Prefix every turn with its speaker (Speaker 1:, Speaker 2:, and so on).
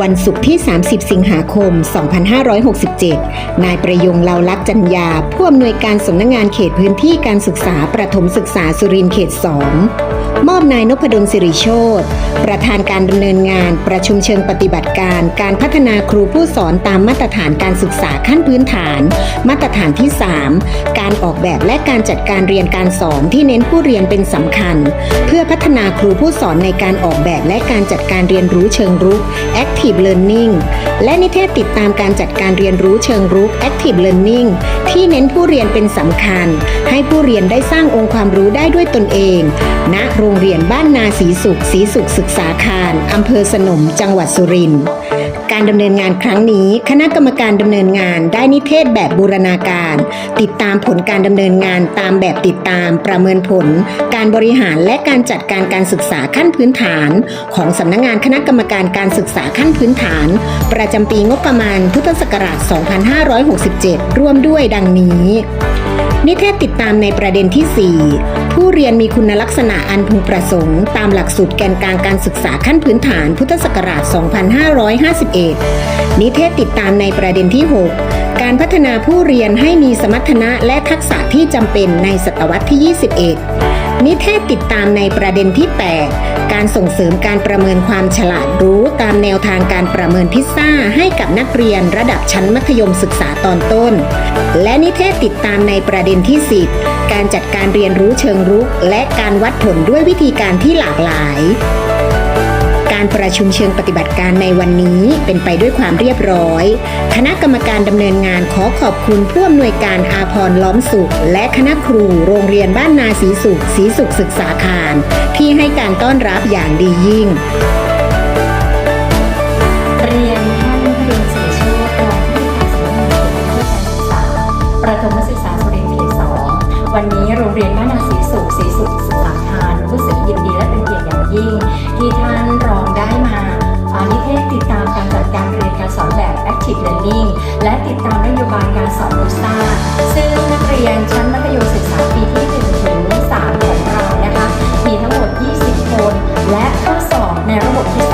Speaker 1: วันศุกร์ที่ 30 สิงหาคม 2567 นายประยงเลาลักษจัญญาผู้อำนวยการสำนักงงานเขตพื้นที่การศึกษาประถมศึกษาสุรินทร์เขต 2 มอบนายนพดลสิริโชตประธานการดำเนินงานประชุมเชิงปฏิบัติการ การพัฒนาครูผู้สอนตามมาตรฐานการศึกษาขั้นพื้นฐาน มาตรฐานที่ 3 การออกแบบและการจัดการเรียนการสอนที่เน้นผู้เรียนเป็นสำคัญ เพื่อพัฒนาครูผู้สอนในการออกแบบและการจัดการเรียนรู้เชิงรุก Active Learning และนิเทศติดตามการจัดการเรียนรู้เชิงรุก Active Learning ที่เน้นผู้เรียนเป็นสำคัญ ให้ผู้เรียนได้สร้างองค์ความรู้ได้ด้วยตนเอง ณ โรงเรียนบ้านนาสีสุขสีสุขศึกษาคารอำเภอสนม จังหวัดสุรินทร์ การดำเนินงานครั้งนี้ คณะกรรมการดำเนินงานได้นิเทศแบบบูรณาการ ติดตามผลการดำเนินงานตามแบบติดตามประเมินผล การบริหารและการจัดการการศึกษาขั้นพื้นฐาน ของสำนักงานคณะกรรมการการศึกษาขั้นพื้นฐาน ประจำปีงบประมาณพุทธศักราช 2567 ร่วมด้วยดังนี้ นิเทศติดตามในประเด็นที่ 4 ผู้เรียนมีคุณลักษณะอันพึงประสงค์ ตามหลักสูตรแกนกลางการศึกษาขั้นพื้นฐานพุทธศักราช 2551 นิเทศติดตามในประเด็นที่ 6 การพัฒนาผู้เรียนให้มีสมรรถนะและทักษะที่จำเป็นในศตวรรษที่ 21 นิเทศติดตามในประเด็นที่ 8 การส่งเสริมการประเมินความฉลาดรู้ตามแนวทางการประเมินพิซซ่าให้กับนักเรียนระดับชั้นมัธยมศึกษาตอนต้น และนิเทศติดตามในประเด็นที่ 10 การจัดการเรียนรู้เชิงรุก และการวัดผลด้วยวิธีการที่หลากหลาย การประชุมเชิงปฏิบัติการในวันนี้เป็นไปด้วยความเรียบร้อย คณะกรรมการดำเนินงานขอขอบคุณผู้อำนวยการอาพรล้อมสุข และคณะครูโรงเรียนบ้านนาศีสุขศรีสุขศึกษาคาร ที่ให้การต้อนรับอย่างดียิ่ง
Speaker 2: เรียนท่านพดุลศรีโชติรองผู้อำนวยการสำนักงานเขตพื้นที่การศึกษาประถมศึกษาสุรินทร์เขตสองวันนี้ รียนชั้นมัธยมศึกษาปีที่1ถึง3ของเรานะคะ มีทั้งหมด 20 คน และข้อสอบในระบบที่